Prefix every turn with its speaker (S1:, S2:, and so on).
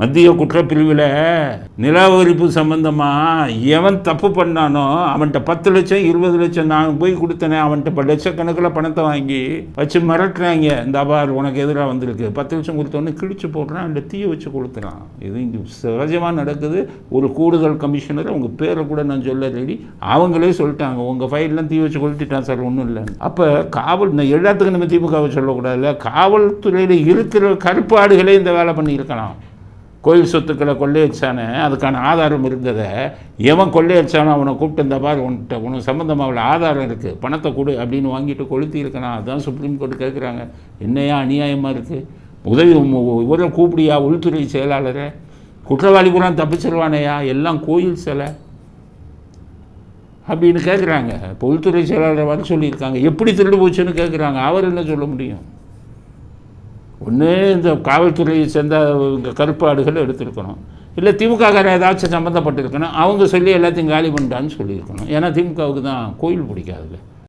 S1: மத்திய குற்றப்பிரிவில் நிலாவரிப்பு சம்பந்தமாக எவன் தப்பு பண்ணானோ அவன்கிட்ட பத்து லட்சம் இருபது லட்சம் நான் போய் கொடுத்தனே அவன்கிட்ட இப்போ லட்சக்கணக்கில் பணத்தை வாங்கி வச்சு மிரட்டுறாங்க. இந்த அபார் உனக்கு எதிராக வந்திருக்கு. பத்து லட்சம் கொடுத்தோன்னே கிழிச்சு போடுறான் இல்லை தீயை வச்சு கொடுத்துறான் இது இங்கே சகஜமாக நடக்குது. ஒரு கூடுதல் கமிஷனர் அவங்க பேரை கூட நான் சொல்ல ரெடி அவங்களே சொல்லிட்டாங்க. உங்கள் ஃபைல்லாம் தீ வச்சு கொளுத்திட்டான் சார் ஒன்றும் இல்லை. அப்போ காவல் இந்த எல்லாத்துக்கும் நம்ம திமுகவை சொல்லக்கூடாதுல்ல காவல்துறையில் இருக்கிற கருப்பாடுகளே இந்த வேலை பண்ணியிருக்கலாம். கோயில் சொத்துக்களை கொள்ளையடிச்சானே அதுக்கான ஆதாரம் இருந்ததை எவன் கொள்ளையடிச்சானோ அவனை கூப்பிட்டு இந்த பாரு உன்கிட்ட உனக்கு சம்மந்தமாக அவ்வளோ ஆதாரம் இருக்குது பணத்தை கொடு அப்படின்னு வாங்கிட்டு கொளுத்தி அதுதான் சுப்ரீம் கோர்ட் கேட்குறாங்க என்னையா அநியாயமாக இருக்குது உதவி இவரை கூப்பிடியா உள்துறை செயலாளரை? குற்றவாளி பூரா தப்பிச்சிருவானையா? எல்லாம் கோயில் சிலை. அப்படின்னு கேட்குறாங்க இப்போ உள்துறை செயலாளரை வர சொல்லியிருக்காங்க. எப்படி திருடு போச்சுன்னு கேட்குறாங்க அவர் என்ன சொல்ல முடியும்? ஒன்று இந்த காவல்துறையை சேர்ந்த இங்கே கருப்பாடுகள் எடுத்திருக்கணும். இல்லை திமுககாரன் ஏதாச்சும் சம்மந்தப்பட்டிருக்கணும் அவங்க சொல்லி எல்லாத்தையும் காலி பண்ணிட்டான்னு சொல்லியிருக்கணும். ஏன்னா திமுகவுக்கு தான் கோயில் பிடிக்காதுல்ல.